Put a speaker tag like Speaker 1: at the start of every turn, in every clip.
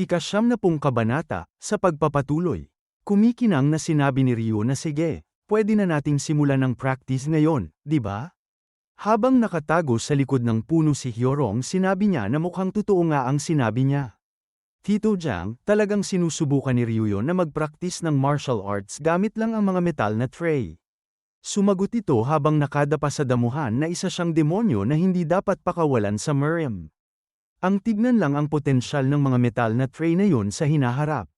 Speaker 1: Ikasyam na pong kabanata, sa pagpapatuloy. Kumikinang na sinabi ni Ryu na sige, pwede na nating simulan ng practice ngayon, di ba? Habang nakatago sa likod ng puno si Hyorong sinabi niya na mukhang totoo nga ang sinabi niya. Tito Jiang, talagang sinusubukan ni Ryuyo na mag-practice ng martial arts gamit lang ang mga metal na tray. Sumagot ito habang nakadapa sa damuhan na isa siyang demonyo na hindi dapat pakawalan sa Miriam. Ang tignan lang ang potensyal ng mga metal na tray na yun sa hinaharap.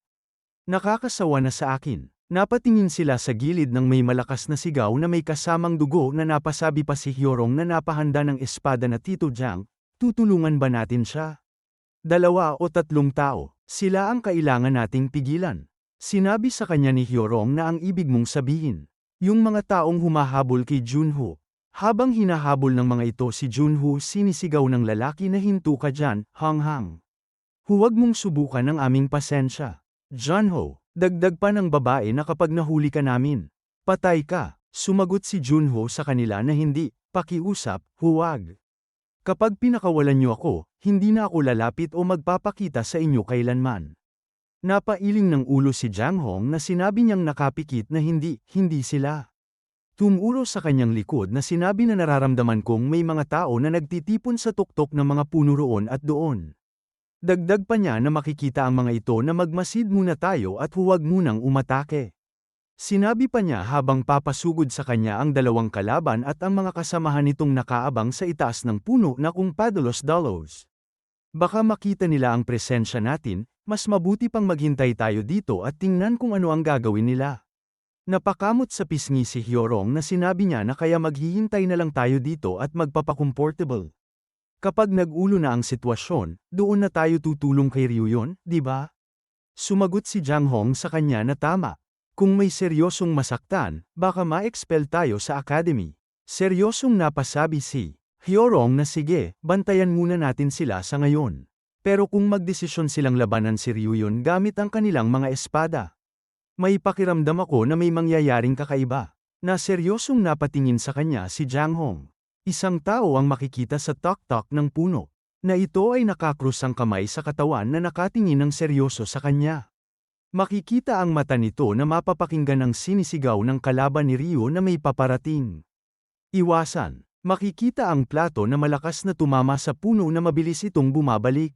Speaker 1: Nakakasawa na sa akin. Napatingin sila sa gilid ng may malakas na sigaw na may kasamang dugo na napasabi pa si Hyorong na napahanda ng espada na Tito Jiang, tutulungan ba natin siya? Dalawa o tatlong tao, sila ang kailangan nating pigilan. Sinabi sa kanya ni Hyorong na ang ibig mong sabihin. Yung mga taong humahabol kay Junho, habang hinahabol ng mga ito si Junho sinisigaw ng lalaki na hinto ka dyan, hang-hang. Huwag mong subukan ang aming pasensya. Junho, dagdag pa ng babae na kapag nahuli ka namin, patay ka. Sumagot si Junho sa kanila na hindi, pakiusap, huwag. Kapag pinakawalan niyo ako, hindi na ako lalapit o magpapakita sa inyo kailanman. Napailing ng ulo si Jang Hong na sinabi niyang nakapikit na hindi, hindi sila. Tumuro sa kanyang likod na sinabi na nararamdaman kong may mga tao na nagtitipon sa tuktok ng mga puno roon at doon. Dagdag pa niya na makikita ang mga ito na magmasid muna tayo at huwag munang umatake. Sinabi pa niya habang papasugod sa kanya ang dalawang kalaban at ang mga kasamahan nitong nakaabang sa itaas ng puno na kung padalos dalos. Baka makita nila ang presensya natin, mas mabuti pang maghintay tayo dito at tingnan kung ano ang gagawin nila. Napakamot sa pisngi si Hyorong na sinabi niya na kaya maghihintay na lang tayo dito at magpapakomportable. Kapag nag-ulo na ang sitwasyon, doon na tayo tutulong kay Ryuyon, di ba? Sumagot si Jang Hong sa kanya na tama. Kung may seryosong masaktan, baka ma-expel tayo sa academy. Seryosong napasabi si Hyorong na sige, bantayan muna natin sila sa ngayon. Pero kung magdesisyon silang labanan si Ryuyon gamit ang kanilang mga espada, may pakiramdam ako na may mangyayaring kakaiba. Na seryosong napatingin sa kanya si Jang Hong. Isang tao ang makikita sa tok-tok ng puno. Na ito ay nakakrus ang kamay sa katawan na nakatingin ng seryoso sa kanya. Makikita ang mata nito na mapapakinggan ng sinisigaw ng kalaban ni Rio na may paparating. Iwasan. Makikita ang plato na malakas na tumama sa puno na mabilis itong bumabalik.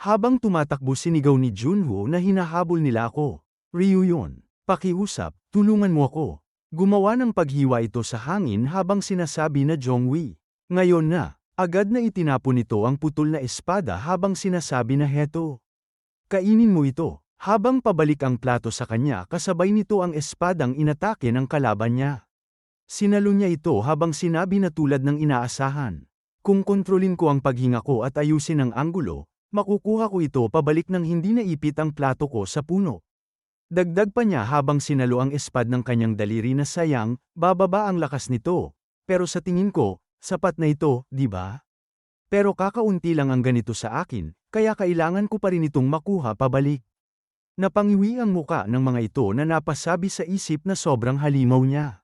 Speaker 1: Habang tumatakbo sinigaw ni Junho na hinahabol nila ako. Ryu yun. Pakiusap, tulungan mo ako. Gumawa ng paghiwa ito sa hangin habang sinasabi na Jongwi. Ngayon na, agad na itinapon nito ang putol na espada habang sinasabi na heto. Kainin mo ito. Habang pabalik ang plato sa kanya kasabay nito ang espadang inatake ng kalaban niya. Sinalo niya ito habang sinabi na tulad ng inaasahan. Kung kontrolin ko ang paghinga ko at ayusin ang anggulo, makukuha ko ito pabalik ng hindi naipit ang plato ko sa puno. Dagdag pa niya habang sinalo ang espad ng kanyang daliri na sayang, bababa ang lakas nito. Pero sa tingin ko, sapat na ito, di ba? Pero kakaunti lang ang ganito sa akin, kaya kailangan ko pa rin itong makuha pabalik. Napangiwi ang muka ng mga ito na napasabi sa isip na sobrang halimaw niya.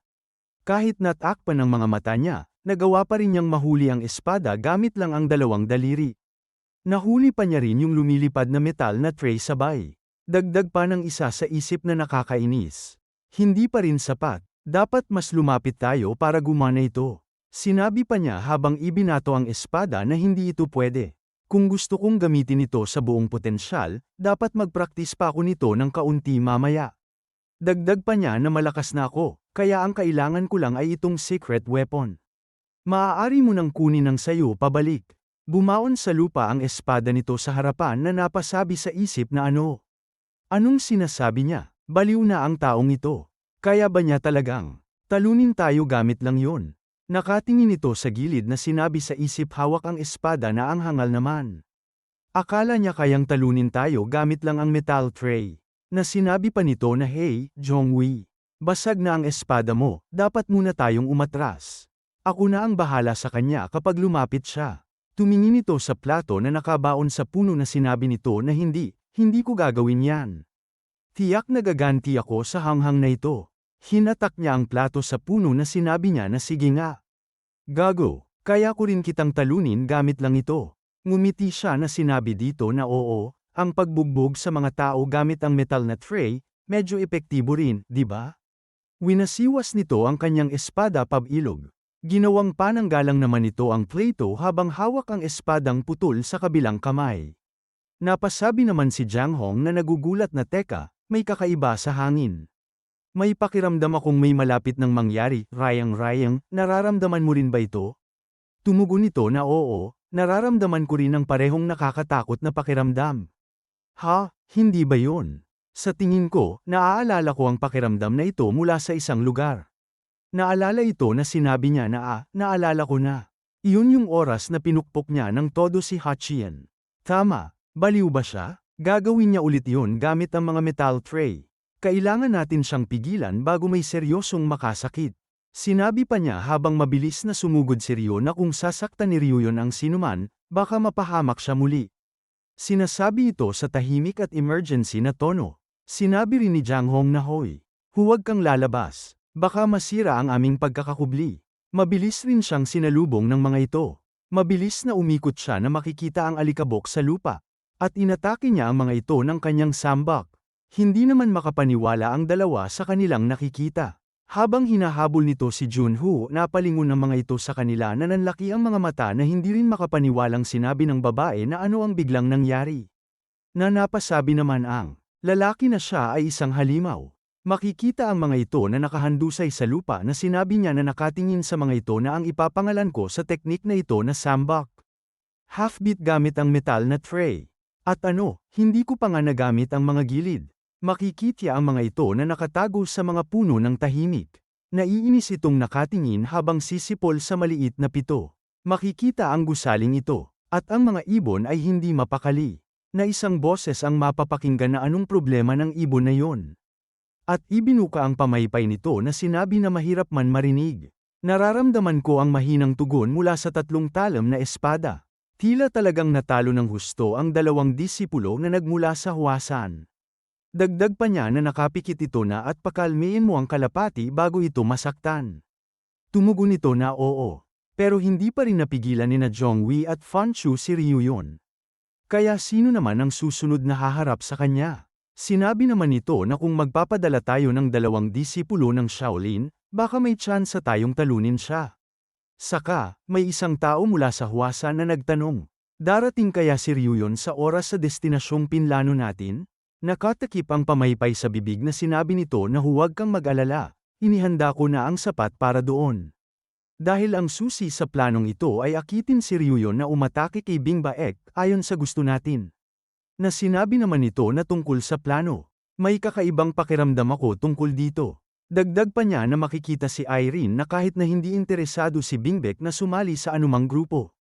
Speaker 1: Kahit natakpan ng mga mata niya, nagawa pa rin niyang mahuli ang espada gamit lang ang dalawang daliri. Nahuli pa niya rin yung lumilipad na metal na tray sabay. Dagdag pa ng isa sa isip na nakakainis. Hindi pa rin sapat, dapat mas lumapit tayo para gumana ito. Sinabi pa niya habang ibinato ang espada na hindi ito pwede. Kung gusto kong gamitin ito sa buong potensyal, dapat magpraktis pa ako nito ng kaunti mamaya. Dagdag pa niya na malakas na ako, kaya ang kailangan ko lang ay itong secret weapon. Maaari mo nang kunin ng sayo pabalik. Bumaon sa lupa ang espada nito sa harapan na napasabi sa isip na ano. Anong sinasabi niya? Baliw na ang taong ito. Kaya ba niya talagang? Talunin tayo gamit lang yon. Nakatingin ito sa gilid na sinabi sa isip hawak ang espada na ang hangal naman. Akala niya kayang talunin tayo gamit lang ang metal tray. Na sinabi pa nito na hey, Jongwi. Basag na ang espada mo, dapat muna tayong umatras. Ako na ang bahala sa kanya kapag lumapit siya. Tumingin ito sa plato na nakabaon sa puno na sinabi nito na hindi, hindi ko gagawin yan. Tiyak nagaganti ako sa hanghang na ito. Hinatak niya ang plato sa puno na sinabi niya na sige nga. Gago, kaya ko rin kitang talunin gamit lang ito. Ngumiti siya na sinabi dito na oo, ang pagbugbog sa mga tao gamit ang metal na tray, medyo epektibo rin, di ba? Winasiwas nito ang kanyang espada pabilog. Ginawang pananggalang naman nito ang Plato habang hawak ang espadang putol sa kabilang kamay. Napasabi naman si Jiang Hong na nagugulat na teka, may kakaiba sa hangin. May pakiramdam akong may malapit ng mangyari, rayang-rayang, nararamdaman mo rin ba ito? Tumugon nito na oo, nararamdaman ko rin ang parehong nakakatakot na pakiramdam. Ha, hindi ba yon? Sa tingin ko, naaalala ko ang pakiramdam na ito mula sa isang lugar. Naalala ito na sinabi niya na ah, naalala ko na. Iyon yung oras na pinukpok niya ng todo si Hachian. Tama, baliw ba siya? Gagawin niya ulit yun gamit ang mga metal tray. Kailangan natin siyang pigilan bago may seryosong makasakit. Sinabi pa niya habang mabilis na sumugod si Ryo na kung sasaktan ni Ryo yon ang sinuman, baka mapahamak siya muli. Sinasabi ito sa tahimik at emergency na tono. Sinabi rin ni Jiang Hong na hoy, huwag kang lalabas, baka masira ang aming pagkakakubli. Mabilis rin siyang sinalubong ng mga ito. Mabilis na umikot siya na makikita ang alikabok sa lupa. At inatake niya ang mga ito ng kanyang sambak. Hindi naman makapaniwala ang dalawa sa kanilang nakikita. Habang hinahabol nito si Junho, napalingon ng mga ito sa kanila na nanlaki ang mga mata na hindi rin makapaniwalang sinabi ng babae na ano ang biglang nangyari. Na napasabi naman ang Lalaki na siya ay isang halimaw. Makikita ang mga ito na nakahandusay sa lupa na sinabi niya na nakatingin sa mga ito na ang ipapangalan ko sa teknik na ito na sambak. Half-beat gamit ang metal na tray. At ano, hindi ko pa nga nagamit ang mga gilid. Makikita ang mga ito na nakatago sa mga puno ng tahimik. Naiinis itong nakatingin habang sisipol sa maliit na pito. Makikita ang gusaling ito, at ang mga ibon ay hindi mapakali na isang boses ang mapapakinggan na anong problema ng ibon na yon. At ibinuka ang pamaypay nito na sinabi na mahirap man marinig. Nararamdaman ko ang mahinang tugon mula sa tatlong talam na espada. Tila talagang natalo ng husto ang dalawang disipulo na nagmula sa huwasan. Dagdag pa niya na nakapikit ito na at pakalmiin mo ang kalapati bago ito masaktan. Tumugon ito na oo. Pero hindi pa rin napigilan ni na Zhongwei at Fan Chu si Ryu yun. Kaya sino naman ang susunod na haharap sa kanya? Sinabi naman nito na kung magpapadala tayo ng dalawang disipulo ng Shaolin, baka may tsansa tayong talunin siya. Saka, may isang tao mula sa huwasa na nagtanong, darating kaya si Ryuyon sa oras sa destinasyong pinlano natin? Nakatakip ang pamaypay sa bibig na sinabi nito na huwag kang mag-alala, inihanda ko na ang sapat para doon. Dahil ang susi sa planong ito ay akitin si Ryuyon na umatake kay Bing Baek ayon sa gusto natin. Na sinabi naman ito na tungkol sa plano. May kakaibang pakiramdam ako tungkol dito. Dagdag pa niya na makikita si Irene na kahit na hindi interesado si Bingbek na sumali sa anumang grupo.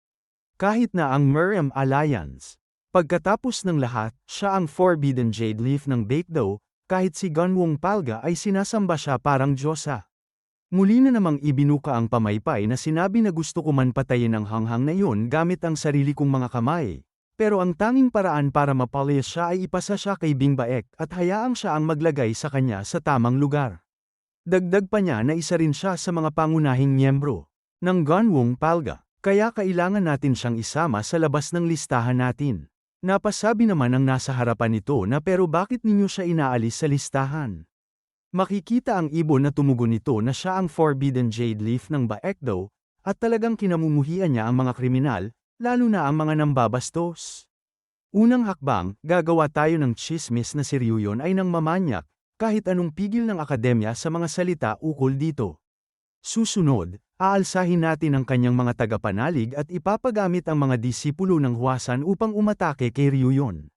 Speaker 1: Kahit na ang Miriam Alliance. Pagkatapos ng lahat, siya ang Forbidden Jade Leaf ng Baekdo, kahit si Gunwong Palga ay sinasamba siya parang Diyosa. Muli na namang ibinuka ang pamaypay na sinabi na gusto ko man patayin ang hanghang na iyon gamit ang sarili kong mga kamay. Pero ang tanging paraan para mapalayas siya ay ipasa siya kay Bing Baek at hayaang siya ang maglagay sa kanya sa tamang lugar. Dagdag pa niya na isa rin siya sa mga pangunahing miyembro ng Gunwong Palga, kaya kailangan natin siyang isama sa labas ng listahan natin. Napasabi naman ang nasa harapan nito na pero bakit ninyo siya inaalis sa listahan? Makikita ang ibon na tumugon nito na siya ang Forbidden Jade Leaf ng Baekdo, at talagang kinamumuhian niya ang mga kriminal, lalo na ang mga nambabastos. Unang hakbang, gagawa tayo ng chismis na si Ryuyon ay nang mamanyak, kahit anong pigil ng akademya sa mga salita ukol dito. Susunod, aalsahin natin ang kanyang mga tagapanalig at ipapagamit ang mga disipulo ng huwasan upang umatake kay Ryuyon.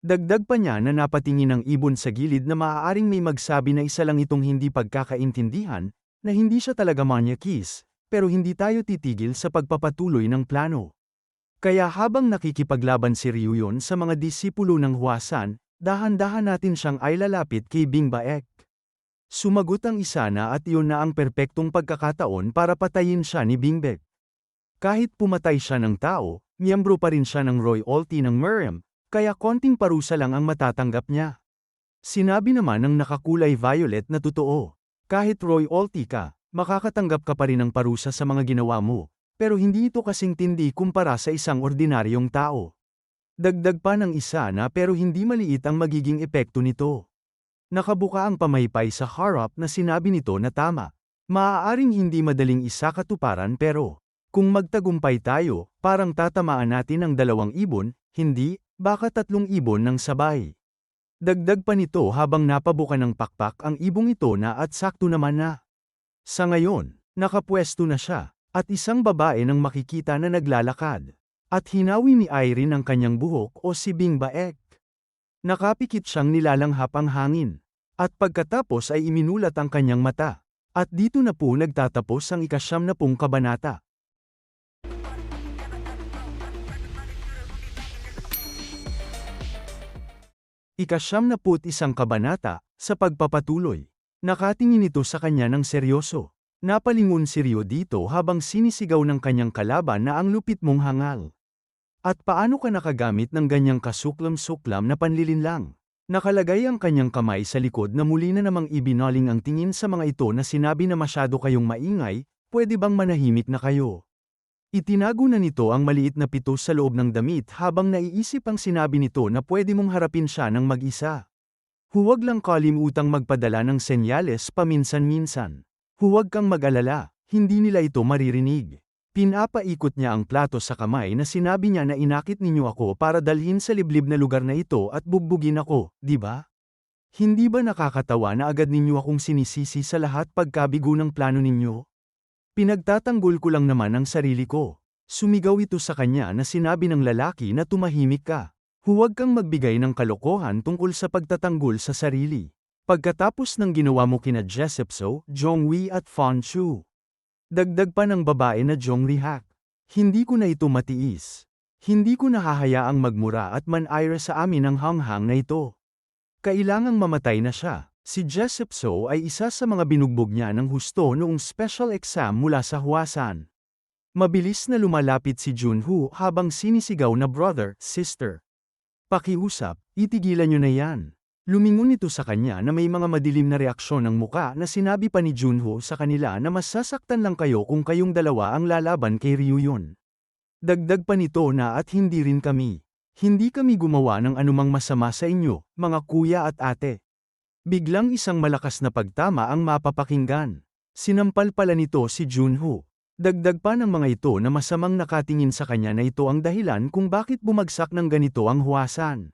Speaker 1: Dagdag pa niya na napatingin ang ibon sa gilid na maaaring may magsabi na isa lang itong hindi pagkakaintindihan, na hindi siya talaga manyakis, pero hindi tayo titigil sa pagpapatuloy ng plano. Kaya habang nakikipaglaban si Ryuyon sa mga disipulo ng Huasan, dahan-dahan natin siyang ay lalapit kay Bing Baek. Sumagot ang isa na at iyon na ang perpektong pagkakataon para patayin siya ni Bingbek. Kahit pumatay siya ng tao, miyembro pa rin siya ng royalty ng Miriam, kaya konting parusa lang ang matatanggap niya. Sinabi naman ng nakakulay violet na totoo. Kahit royalty ka, makakatanggap ka pa rin ng parusa sa mga ginawa mo, pero hindi ito kasing tindi kumpara sa isang ordinaryong tao. Dagdag pa ng isa na pero hindi maliit ang magiging epekto nito. Nakabuka ang pamaypay sa harap na sinabi nito na tama. Maaaring hindi madaling isakatuparan pero, kung magtagumpay tayo, parang tatamaan natin ang dalawang ibon, hindi, baka tatlong ibon ng sabay. Dagdag pa nito habang napabuka ng pakpak ang ibong ito na at sakto naman na. Sa ngayon, nakapwesto na siya, at isang babae nang makikita na naglalakad. At hinawi ni Irene ang kanyang buhok o si Bing Baek. Nakapikit siyang nilalanghap ang hangin. At pagkatapos ay iminulat ang kanyang mata. At dito na po nagtatapos ang ikasyam na pong kabanata. Ikasyam na put isang kabanata, sa pagpapatuloy. Nakatingin ito sa kanya ng seryoso. Napalingon si Rio dito habang sinisigaw ng kanyang kalaban na ang lupit mong hangal. At paano ka nakagamit ng ganyang kasuklam-suklam na panlilinlang? Nakalagay ang kanyang kamay sa likod na muli na namang ibinaling ang tingin sa mga ito na sinabi na masyado kayong maingay, pwede bang manahimik na kayo? Itinago na nito ang maliit na pito sa loob ng damit habang naiisip ang sinabi nito na pwede mong harapin siya ng mag-isa. Huwag lang kalimutang magpadala ng senyales paminsan-minsan. Huwag kang mag-alala, hindi nila ito maririnig. Pinapaikot niya ang plato sa kamay na sinabi niya na inakit ninyo ako para dalhin sa liblib na lugar na ito at bugbugin ako, di ba? Hindi ba nakakatawa na agad ninyo akong sinisisi sa lahat pagkabigo ng plano ninyo? Pinagtatanggol ko lang naman ang sarili ko. Sumigaw ito sa kanya na sinabi ng lalaki na tumahimik ka. Huwag kang magbigay ng kalokohan tungkol sa pagtatanggol sa sarili. Pagkatapos ng ginawa mo kina Jesepso, Jongwi at Fan Chu. Dagdag pa ng babae na Jong Rihak. Hindi ko na ito matiis. Hindi ko nahahayaang magmura at manayra sa amin ang hanghang na ito. Kailangang mamatay na siya. Si Jesepso ay isa sa mga binugbog niya ng husto noong special exam mula sa Huasan. Mabilis na lumalapit si Junho habang sinisigaw na brother, sister. Pakiusap, itigilan niyo na yan. Lumingon ito sa kanya na may mga madilim na reaksyon ng muka na sinabi pa ni Junho sa kanila na masasaktan lang kayo kung kayong dalawa ang lalaban kay Ryuyon. Dagdag pa nito na at hindi rin kami. Hindi kami gumawa ng anumang masama sa inyo, mga kuya at ate. Biglang isang malakas na pagtama ang mapapakinggan. Sinampal pala nito si Junho. Dagdag pa ng mga ito na masamang nakatingin sa kanya na ito ang dahilan kung bakit bumagsak ng ganito ang huwasan.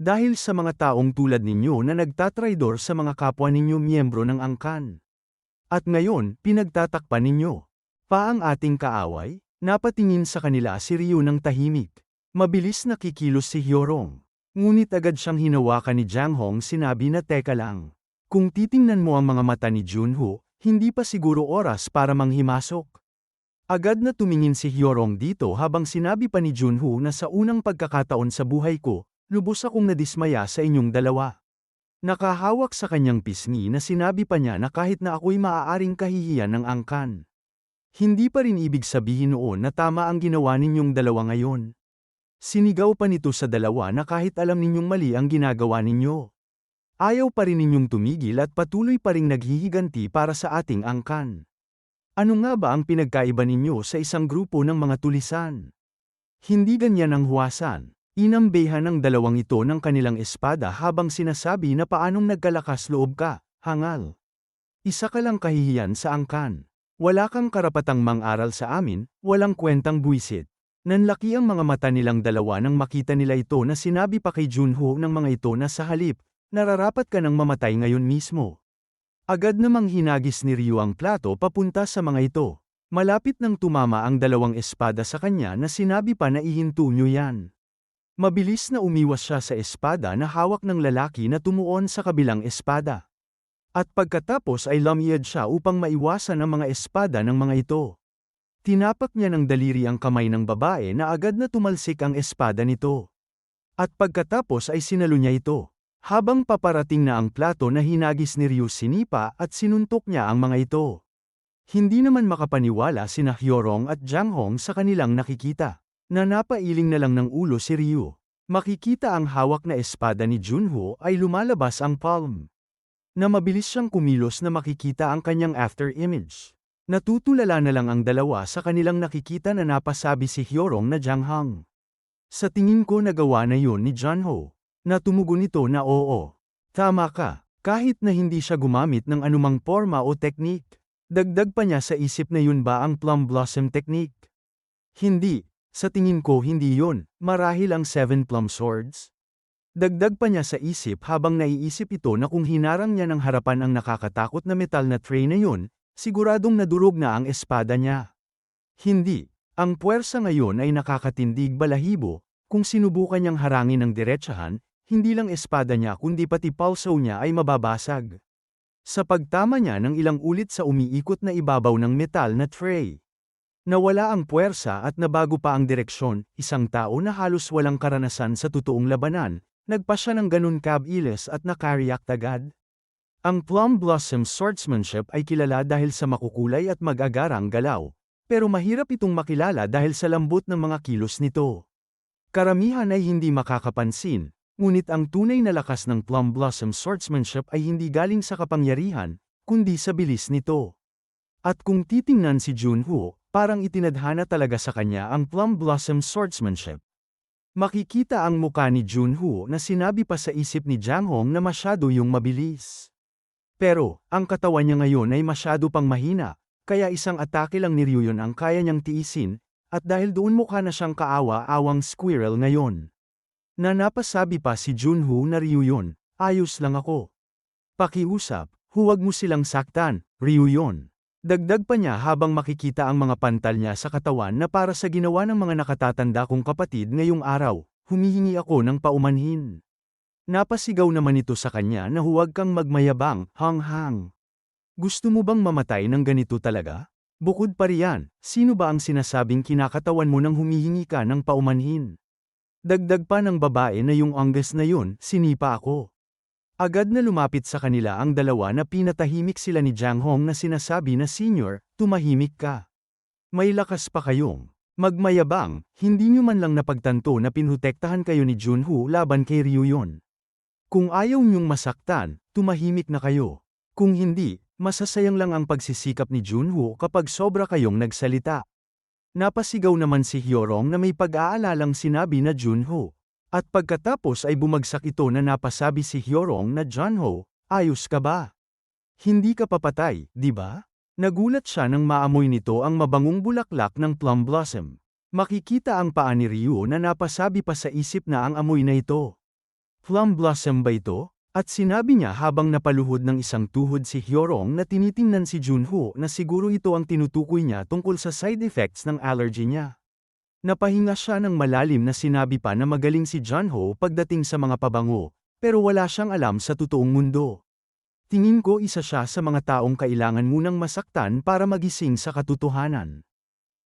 Speaker 1: Dahil sa mga taong tulad ninyo na nagtatraidor sa mga kapwa ninyo miyembro ng angkan. At ngayon, pinagtatakpan ninyo. Pa ang ating kaaway, napatingin sa kanila si Ryu ng tahimik. Mabilis na kikilos si Hyorong. Ngunit agad siyang hinawakan ni Jang Hong sinabi na teka lang. Kung titingnan mo ang mga mata ni Junho, hindi pa siguro oras para manghimasok. Agad na tumingin si Hyorong dito habang sinabi pa ni Junho na sa unang pagkakataon sa buhay ko, Lubos akong nadismaya sa inyong dalawa. Nakahawak sa kanyang pisngi na sinabi pa niya na kahit na ako'y maaaring kahihiyan ng angkan. Hindi pa rin ibig sabihin noon na tama ang ginawa ninyong dalawa ngayon. Sinigaw pa nito sa dalawa na kahit alam ninyong mali ang ginagawa ninyo. Ayaw pa rin ninyong tumigil at patuloy pa ring naghihiganti para sa ating angkan. Ano nga ba ang pinagkaiba ninyo sa isang grupo ng mga tulisan? Hindi ganyan ang huwasan. Inambehan ng dalawang ito ng kanilang espada habang sinasabi na paanong nagkalakas loob ka, hangal. Isa ka lang kahihiyan sa angkan. Wala kang karapatang mang-aral sa amin, walang kwentang buwisit. Nanlaki ang mga mata nilang dalawa nang makita nila ito na sinabi pa kay Junho ng mga ito na sa halip, nararapat ka ng mamatay ngayon mismo. Agad namang hinagis ni Ryu ang plato papunta sa mga ito. Malapit nang tumama ang dalawang espada sa kanya na sinabi pa na ihinto nyo yan. Mabilis na umiwas siya sa espada na hawak ng lalaki na tumuon sa kabilang espada. At pagkatapos ay lamiyad siya upang maiwasan ang mga espada ng mga ito. Tinapak niya ng daliri ang kamay ng babae na agad na tumalsik ang espada nito. At pagkatapos ay sinalo niya ito. Habang paparating na ang plato na hinagis ni Ryu sinipa at sinuntok niya ang mga ito. Hindi naman makapaniwala sina Hyorong at Jang Hong sa kanilang nakikita na napailing na lang ng ulo si Ryu. Makikita ang hawak na espada ni Junho ay lumalabas ang palm. Na mabilis siyang kumilos na makikita ang kanyang after image. Natutulala na lang ang dalawa sa kanilang nakikita na napasabi si Hyorong na Janghang. Sa tingin ko nagawa na yon ni John Ho. Na tumugon ito na oo. Tama ka, kahit na hindi siya gumamit ng anumang forma o teknik. Dagdag pa niya sa isip na yun ba ang plum blossom technique? Hindi, sa tingin ko hindi yun, marahil ang seven plum swords. Dagdag pa niya sa isip habang naiisip ito na kung hinarang niya ng harapan ang nakakatakot na metal na tray na yun, siguradong nadurog na ang espada niya. Hindi, ang puwersa ngayon ay nakakatindig balahibo, kung sinubukan niyang harangin ng diretsahan, hindi lang espada niya kundi pati pulso niya ay mababasag. Sa pagtama niya ng ilang ulit sa umiikot na ibabaw ng metal na tray. Nawala ang puwersa at nabago pa ang direksyon, isang tao na halos walang karanasan sa totoong labanan, nagpa siya ng ganun kabilis at nakariyak agad. Ang Plum Blossom swordsmanship ay kilala dahil sa makukulay at mag-agarang galaw, pero mahirap itong makilala dahil sa lambot ng mga kilos nito. Karamihan ay hindi makakapansin, Ngunit ang tunay na lakas ng Plum Blossom swordsmanship ay hindi galing sa kapangyarihan, kundi sa bilis nito. At kung titingnan si Junho, parang itinadhana talaga sa kanya ang Plum Blossom swordsmanship. Makikita ang muka ni Junho na sinabi pa sa isip ni Jang Hong na masyado yung mabilis. Pero, ang katawan niya ngayon ay masyado pang mahina, kaya isang atake lang ni Ryuyon ang kaya niyang tiisin, at dahil doon mukha na siyang kaawa-awang squirrel ngayon. Na napasabi pa si Junho na Ryuyon, ayos lang ako. Pakiusap, huwag mo silang saktan, Ryuyon. Dagdag pa niya habang makikita ang mga pantal niya sa katawan na para sa ginawa ng mga nakatatanda kong kapatid ngayong araw, humihingi ako ng paumanhin. Napasigaw naman ito sa kanya na huwag kang magmayabang, hang-hang. Gusto mo bang mamatay ng ganito talaga? Bukod pa riyan, sino ba ang sinasabing kinakatawan mo nang humihingi ka ng paumanhin? Dagdag pa ng babae na yung anggas na yun, sinipa ako. Agad na lumapit sa kanila ang dalawa na pinatahimik sila ni Jang Hong na sinasabi na senior, tumahimik ka. May lakas pa kayong. Magmayabang, hindi nyo man lang napagtanto na pinhutektahan kayo ni Junho laban kay Ryuyon. Kung ayaw nyong masaktan, tumahimik na kayo. Kung hindi, masasayang lang ang pagsisikap ni Junho kapag sobra kayong nagsalita. Napasigaw naman si Hyorong na may pag-aalalang sinabi na Junho. At pagkatapos ay bumagsak ito na napasabi si Hyorong na Junho, ayos ka ba? Hindi ka papatay, di ba? Nagulat siya nang maamoy nito ang mabangong bulaklak ng plum blossom. Makikita ang paa ni Ryu na napasabi pa sa isip na ang amoy na ito. Plum blossom ba ito? At sinabi niya habang napaluhod ng isang tuhod si Hyorong na tinitingnan si Junho na siguro ito ang tinutukoy niya tungkol sa side effects ng allergy niya. Napahinga siya ng malalim na sinabi pa na magaling si Junho pagdating sa mga pabango, pero wala siyang alam sa totoong mundo. Tingin ko isa siya sa mga taong kailangan munang masaktan para magising sa katotohanan.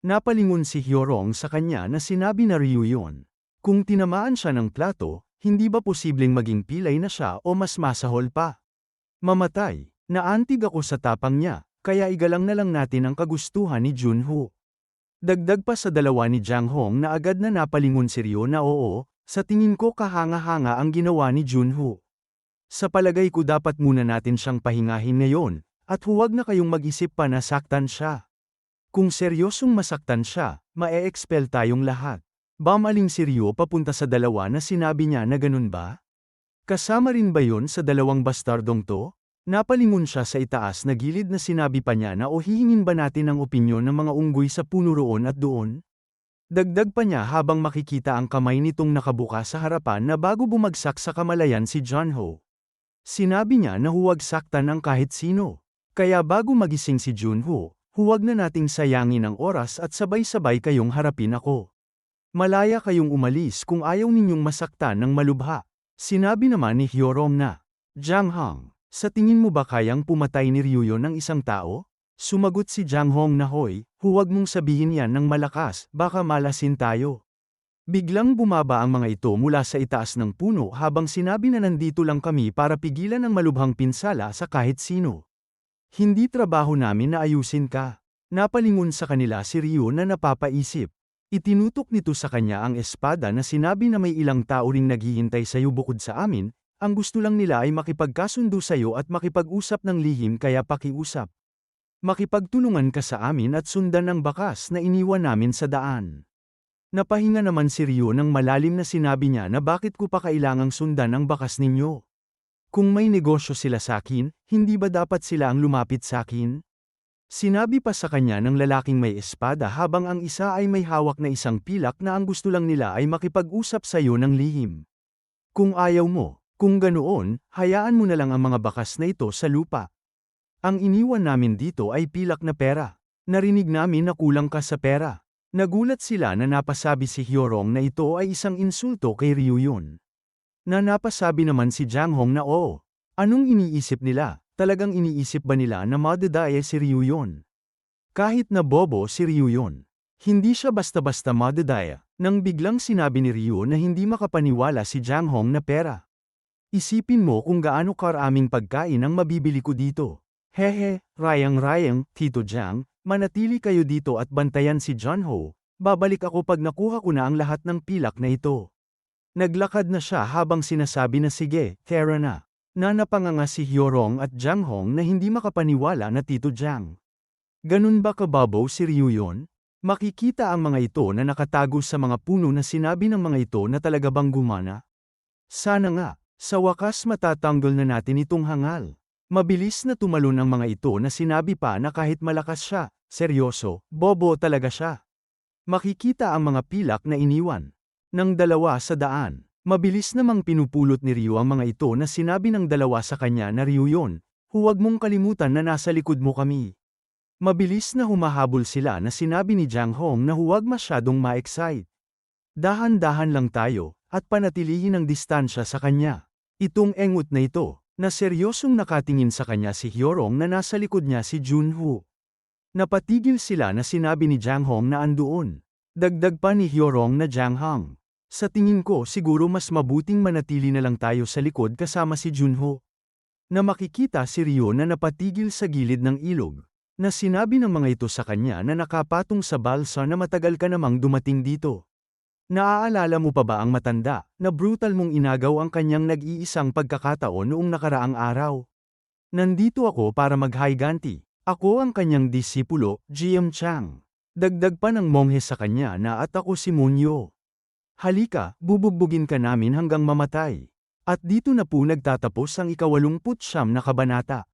Speaker 1: Napalingon si Hyorong sa kanya na sinabi na Ryu yun. Kung tinamaan siya ng plato, hindi ba posibleng maging pilay na siya o mas masahol pa? Mamatay, naantig ako sa tapang niya, kaya igalang na lang natin ang kagustuhan ni Junho. Dagdag pa sa dalawa ni Jang Hong na agad na napalingon si Ryo na oo, sa tingin ko kahanga-hanga ang ginawa ni Junho. Sa palagay ko dapat muna natin siyang pahingahin ngayon, at huwag na kayong mag-isip pa na saktan siya. Kung seryosong masaktan siya, mae-expel tayong lahat. Bamaling si Ryo papunta sa dalawa na sinabi niya na ganun ba? Kasama rin ba yon sa dalawang bastardong to? Napalingon siya sa itaas na gilid na sinabi pa niya na o hihingin ba natin ang opinyon ng mga unggoy sa puno roon at doon? Dagdag pa niya habang makikita ang kamay nitong nakabuka sa harapan na bago bumagsak sa kamalayan si John Ho. Sinabi niya na huwag saktan ang kahit sino. Kaya bago magising si Junho, huwag na nating sayangin ang oras at sabay-sabay kayong harapin ako. Malaya kayong umalis kung ayaw ninyong masaktan ng malubha. Sinabi naman ni Hyorong na, Jiang Hong, sa tingin mo ba kayang pumatay ni Ryuyo ng isang tao? Sumagot si Jiang Hong na hoy, huwag mong sabihin yan ng malakas, baka malasin tayo. Biglang bumaba ang mga ito mula sa itaas ng puno habang sinabi na nandito lang kami para pigilan ang malubhang pinsala sa kahit sino. Hindi trabaho namin na ayusin ka. Napalingon sa kanila si Ryu na napapaisip. Itinutok nito sa kanya ang espada na sinabi na may ilang tao ring naghihintay sa iyo bukod sa amin, ang gusto lang nila ay makipagkasundo sa iyo at makipag-usap ng lihim kaya pakiusap. Makipagtulungan ka sa amin at sundan ang bakas na iniwan namin sa daan. Napahinga naman si Ryo ng malalim na sinabi niya na bakit ko pa kailangang sundan ang bakas ninyo. Kung may negosyo sila sa akin, hindi ba dapat sila ang lumapit sa akin? Sinabi pa sa kanya ng lalaking may espada habang ang isa ay may hawak na isang pilak na ang gusto lang nila ay makipag-usap sa iyo ng lihim. Kung ayaw mo, kung ganoon, hayaan mo na lang ang mga bakas na ito sa lupa. Ang iniwan namin dito ay pilak na pera. Narinig namin na kulang ka sa pera. Nagulat sila na napasabi si Hyorong na ito ay isang insulto kay Ryuyon. Na napasabi naman si Jang Hong na oo. Anong iniisip nila? Talagang iniisip ba nila na madadaya si Ryuyon? Kahit na bobo si Ryuyon. Hindi siya basta-basta madadaya, nang biglang sinabi ni Ryu na hindi makapaniwala si Jang Hong na pera. Isipin mo kung gaano karaming pagkain ang mabibili ko dito. Hehe, rayang-rayang, Tito Jang, manatili kayo dito at bantayan si John Ho. Babalik ako pag nakuha ko na ang lahat ng pilak na ito. Naglakad na siya habang sinasabi na sige, Tara na. Nanapanganga si Hyorong at Jang Hong na hindi makapaniwala na Tito Jang. Ganun ba kababaw si Ryu yon? Makikita ang mga ito na nakatago sa mga puno na sinabi ng mga ito na talaga bang gumana? Sana nga, sa wakas matatanggal na natin itong hangal. Mabilis na tumalon ang mga ito na sinabi pa na kahit malakas siya, seryoso, bobo talaga siya. Makikita ang mga pilak na iniwan. Ng dalawa sa daan. Mabilis namang pinupulot ni Ryu ang mga ito na sinabi ng dalawa sa kanya na Ryu yon, huwag mong kalimutan na nasa likod mo kami. Mabilis na humahabol sila na sinabi ni Jang Hong na huwag masyadong ma-excite. Dahan-dahan lang tayo, at panatilihin ang distansya sa kanya. Itong engot na ito, na seryosong nakatingin sa kanya si Hyorong na nasa likod niya si Junho. Napatigil sila na sinabi ni Jang Hong na andoon. Dagdag pa ni Hyorong na Jang Hong. Sa tingin ko siguro mas mabuting manatili na lang tayo sa likod kasama si Junho. Na makikita si Ryo na napatigil sa gilid ng ilog. Na sinabi ng mga ito sa kanya na nakapatong sa balsa na matagal ka namang dumating dito. Naaalala mo pa ba ang matanda, na brutal mong inagaw ang kanyang nag-iisang pagkakataon noong nakaraang araw? Nandito ako para maghayganti. Ako ang kanyang disipulo, GM Chang. Dagdag pa ng monghe sa kanya na at ako si Munyo. Halika, bubugbugin ka namin hanggang mamatay. At dito na po nagtatapos ang ikawalumput siyam na kabanata.